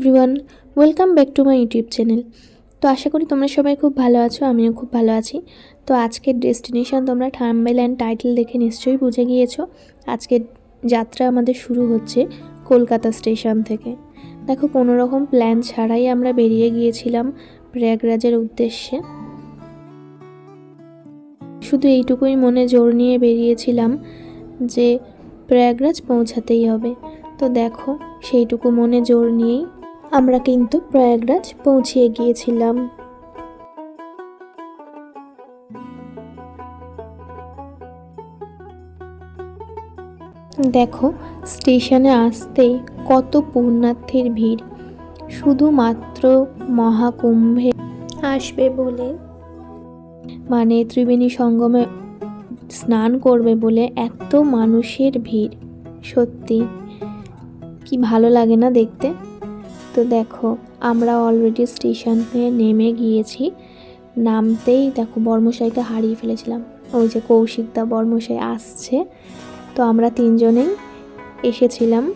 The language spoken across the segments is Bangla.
Everyone welcome back to my YouTube channel তো আশা করি তোমরা সবাই খুব ভালো আছো, আমিও খুব ভালো আছি। তো আজকের ডেস্টিনেশন তোমরা থাম্বেল অ্যান্ড টাইটেল দেখে নিশ্চয়ই বুঝে গিয়েছো। আজকের যাত্রা আমাদের শুরু হচ্ছে কলকাতা স্টেশন থেকে। দেখো, কোনো রকম প্ল্যান ছাড়াই আমরা বেরিয়ে গিয়েছিলাম প্রয়াগরাজের উদ্দেশ্যে। শুধু এইটুকুই মনে জোর নিয়ে বেরিয়েছিলাম যে প্রয়াগরাজ পৌঁছাতেই হবে। তো দেখো, সেইটুকু মনে জোর নিয়েই আমরা কিন্তু প্রয়াগরাজ পৌঁছিয়ে গিয়েছিলাম। দেখো, স্টেশনে আসতেই কত পুণ্যার্থীর ভিড়। শুধুমাত্র মহাকুম্ভে আসবে বলে মানে ত্রিবেণী সঙ্গমে স্নান করবে বলে এত মানুষের ভিড়। সত্যি, কি ভালো লাগে না দেখতে? তো দেখো, আমরা অলরেডি স্টেশনে নেমে গিয়েছি। নামতেই দেখো বর্মশাইকে হারিয়ে ফেলেছিলাম। ওই যে কৌশিকদা বর্মশাই আসছে। তো আমরা তিনজনেই এসেছিলাম।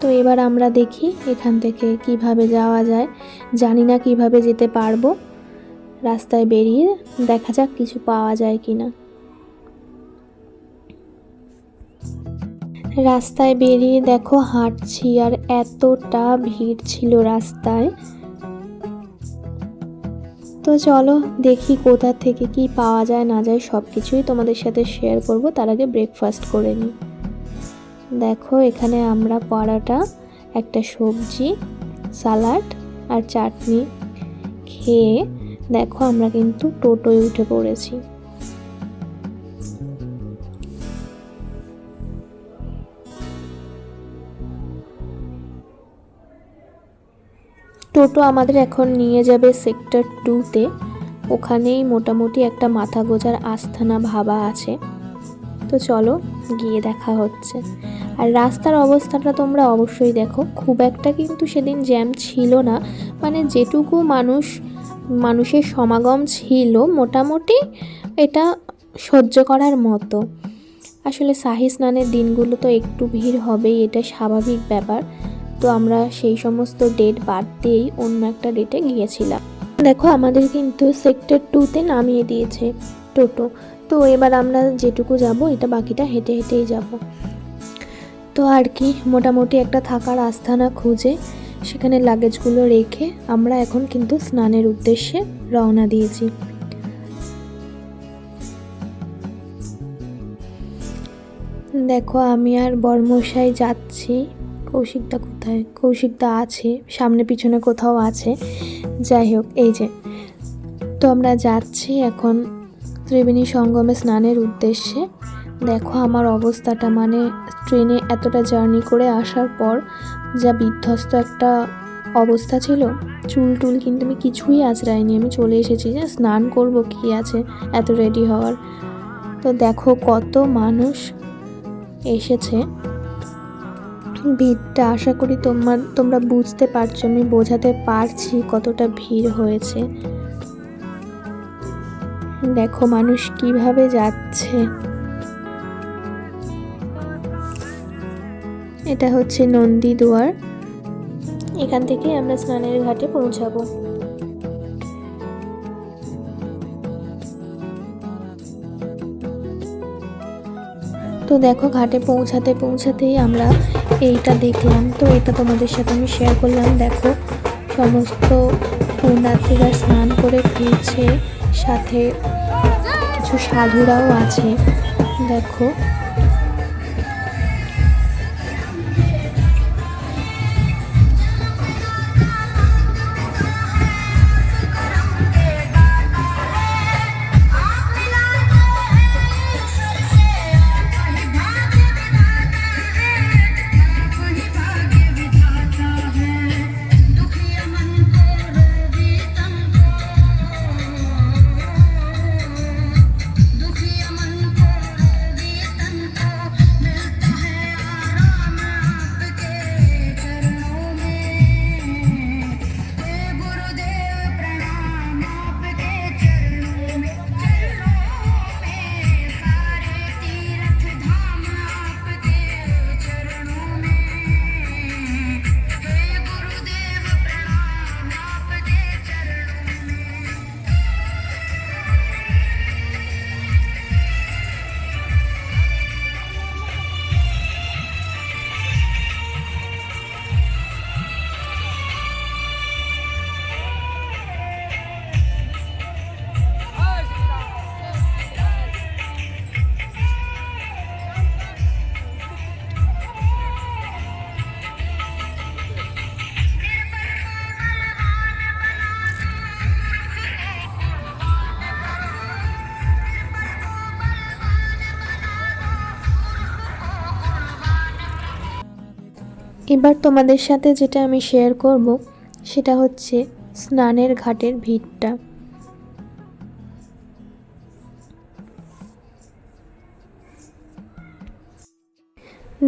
তো এবার আমরা দেখি এখান থেকে কীভাবে যাওয়া যায়। জানি না কীভাবে যেতে পারব। রাস্তায় বেরিয়ে দেখা যাক কিছু পাওয়া যায় কি না রাস্তায় বেরিয়ে দেখো হাঁটছি আর এতটা ভিড় ছিল রাস্তায়। তো চলো দেখি কোথা থেকে কি পাওয়া যায়, না যায় সব কিছুই তোমাদের সাথে শেয়ার করব। তার আগে ব্রেকফাস্ট করে নিই। দেখো এখানে আমরা পরাটা একটা সবজি, সালাড আর চাটনি খেয়ে দেখো আমরা কিন্তু টোটোয় উঠে পড়েছি। টোটো আমাদের এখন নিয়ে যাবে সেক্টর টুতে। ওখানেই মোটামুটি একটা মাথা গোজার আস্থানা ভাবা আছে। তো চলো, গিয়ে দেখা হচ্ছে। আর রাস্তার অবস্থাটা তোমরা অবশ্যই দেখো। খুব একটা কিন্তু সেদিন জ্যাম ছিল না। মানে যেটুকু মানুষ, মানুষের সমাগম ছিল, মোটামুটি এটা সহ্য করার মতো। আসলে শাহি স্নানের দিনগুলো তো একটু ভিড় হবেই, এটা স্বাভাবিক ব্যাপার। তো আমরা সেই সমস্ত ডেট বাদ দিয়েই অন্য একটা ডেটে গিয়েছিলাম। দেখো, আমাদের কিন্তু সেক্টর টুতে নামিয়ে দিয়েছে টোটো তো এবার আমরা যেটুকু যাব, এটা বাকিটা হেঁটে হেঁটেই যাব। তো আর কি, মোটামুটি একটা থাকার আস্থানা খুঁজে সেখানে লাগেজগুলো রেখে আমরা এখন কিন্তু স্নানের উদ্দেশ্যে রওনা দিয়েছি। দেখো, আমি আর বর্মশাই যাচ্ছি। কৌশিকদা কোথায়? কৌশিকদা আছে, সামনে পিছনে কোথাও আছে। যাই হোক, এই যে। তো আমরা যাচ্ছি এখন ত্রিবেণী সঙ্গমে স্নানের উদ্দেশ্যে। দেখো আমার অবস্থাটা মানে ট্রেনে এতটা জার্নি করে আসার পর যা বিধ্বস্ত একটা অবস্থা ছিল, চুল টুল কিন্তু আমি কিছুই আঁচড়াইনি। আমি চলে এসেছি যে স্নান করব কি আছে, এত রেডি হওয়ার। তো দেখো কত মানুষ এসেছে। ভিড়টা আশা করি তোমার, তোমরা বুঝতে পারছ, আমি বোঝাতে পারছি কতটা ভিড় হয়েছে। দেখো মানুষ কীভাবে যাচ্ছে। এটা হচ্ছে নন্দী দুয়ার। এখান থেকে আমরা স্নানের ঘাটে পৌঁছাবো। তো দেখো, ঘাটে পৌঁছাতে পৌঁছাতেই আমরা এইটা দেখলাম। তো এটা তোমাদের সাথে আমি শেয়ার করলাম। দেখো, সমস্ত পুণ্যার্থীরা স্নান করে ফিরছে। সাথে কিছু সাধুরাও আছে। দেখো এবার তোমাদের সাথে যেটা আমি শেয়ার করব, সেটা হচ্ছে স্নানের ঘাটের ভিড়টা।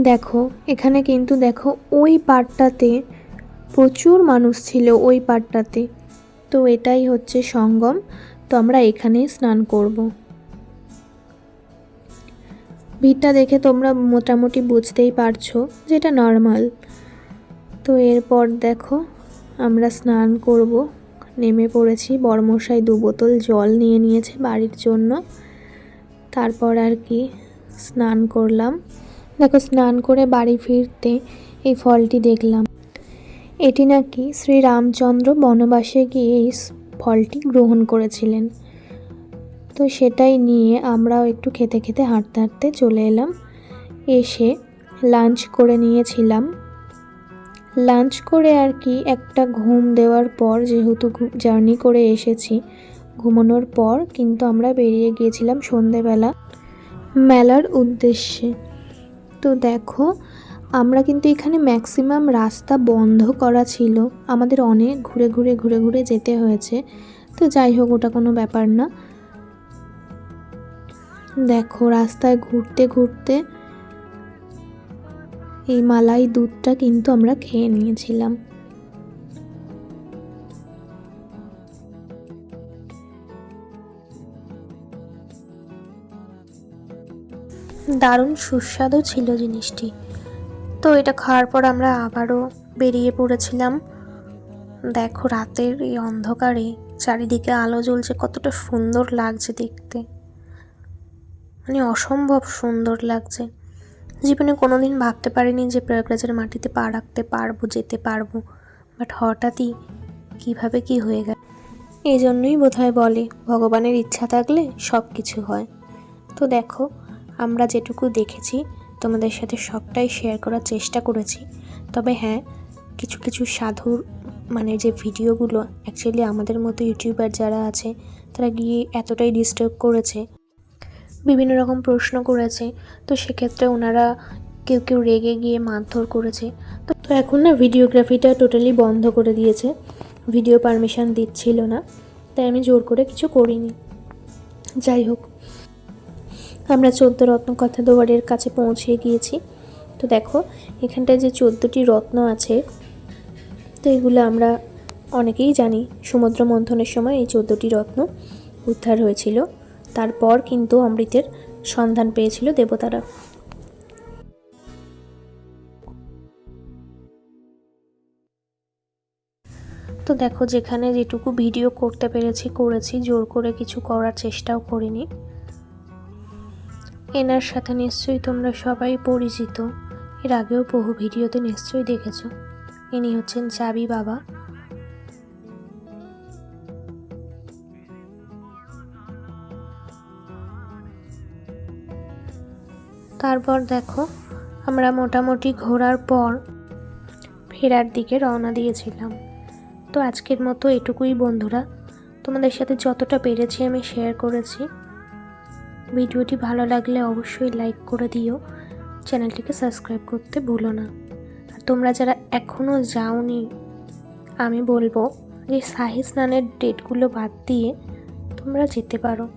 দেখো, এখানে কিন্তু দেখো ওই পাড়টাতে প্রচুর মানুষ ছিল ওই পাড়টাতে। তো এটাই হচ্ছে সঙ্গম, তো আমরা এখানেই স্নান করব। ভিড়টা দেখে তোমরা মোটামুটি বুঝতেই পারছ যেটা নর্মাল তো এরপর দেখো, আমরা স্নান করব। নেমে পড়েছি বড়মশাই দু বোতল জল নিয়ে নিয়েছে বাড়ির জন্য। তারপর আর কি স্নান করলাম। দেখো, স্নান করে বাড়ি ফিরতে এই ফলটি দেখলাম। এটি নাকি শ্রী রামচন্দ্র বনবাসে গিয়ে এই ফলটি গ্রহণ করেছিলেন। তো সেটাই নিয়ে আমরাও একটু খেতে খেতে হাঁটতে হাঁটতে চলে এলাম। এসে লাঞ্চ করে নিয়েছিলাম। লাঞ্চ করে আর কি একটা ঘুম দেওয়ার পর, যেহেতু জার্নি করে এসেছি ঘুমানোর পর, কিন্তু আমরা বেরিয়ে গিয়েছিলাম সন্ধেবেলা মেলার উদ্দেশ্যে। তো দেখো, আমরা কিন্তু এখানে ম্যাক্সিমাম রাস্তা বন্ধ করা ছিল। আমাদের অনেক ঘুরে ঘুরে ঘুরে ঘুরে যেতে হয়েছে। তো যাই হোক, ওটা কোনো ব্যাপার না। দেখো, রাস্তায় ঘুরতে ঘুরতে এই মালাই দুধটা কিন্তু আমরা খেয়ে নিয়েছিলাম। দারুণ সুস্বাদু ছিল জিনিসটি। তো এটা খাওয়ার পর আমরা আবারও বেরিয়ে পড়েছিলাম। দেখো, রাতের এই অন্ধকারে চারিদিকে আলো জ্বলছে, কতটা সুন্দর লাগছে দেখতে। মানে অসম্ভব সুন্দর লাগছে। জীবনে কোনোদিন ভাবতে পারিনি যে প্রয়াগরাজের মাটিতে পা রাখতে পারব, যেতে পারব। বাট হঠাৎই কীভাবে কি হয়ে গেল? এই জন্যই বোধহয় বলে, ভগবানের ইচ্ছা থাকলে সব কিছু হয়। তো দেখো, আমরা যেটুকু দেখেছি, তোমাদের সাথে সবটাই শেয়ার করার চেষ্টা করেছি। তবে হ্যাঁ কিছু কিছু সাধুর মানে যে ভিডিওগুলো অ্যাকচুয়ালি আমাদের মতো ইউটিউবার যারা আছে, তারা গিয়ে এতটাই ডিস্টার্ব করেছে। বিভিন্ন রকম প্রশ্ন করেছে। তো সেক্ষেত্রে ওনারা কেউ কেউ রেগে গিয়ে মারধর করেছে। তো তো এখন না ভিডিওগ্রাফিটা টোটালি বন্ধ করে দিয়েছে। ভিডিও পারমিশন দিচ্ছিল না। তাই আমি জোর করে কিছু করিনি। যাই হোক, আমরা চোদ্দ রত্ন কথা দুয়ারের কাছে পৌঁছে গিয়েছি। তো দেখো, এখানটায় যে চোদ্দোটি রত্ন আছে, তো এগুলো আমরা অনেকেই জানি। সমুদ্র মন্থনের সময় এই চোদ্দোটি রত্ন উদ্ধার হয়েছিল। তারপর কিন্তু অমৃতের সন্ধান পেয়েছিল দেবতারা। তো দেখো, যেখানে যেটুকু ভিডিও করতে পেরেছি, করেছি। জোর করে কিছু করার চেষ্টাও করিনি। এনার সাথে নিশ্চয়ই তোমরা সবাই পরিচিত। এর আগেও বহু ভিডিওতে নিশ্চয়ই দেখেছ। ইনি হচ্ছেন চাবি বাবা। তারপর দেখো, আমরা মোটামুটি ঘোরার পর ফেরার দিকে রওনা দিয়েছিলাম। তো আজকের মতো এটুকুই বন্ধুরা। তোমাদের সাথে যতটা পেরেছি আমি শেয়ার করেছি। ভিডিওটি ভালো লাগলে অবশ্যই লাইক করে দিও। চ্যানেলটিকে সাবস্ক্রাইব করতে ভুলো না। আর তোমরা যারা এখনও যাওনি, আমি বলব যে শাহি স্নানের ডেটগুলো বাদ দিয়ে তোমরা যেতে পারো।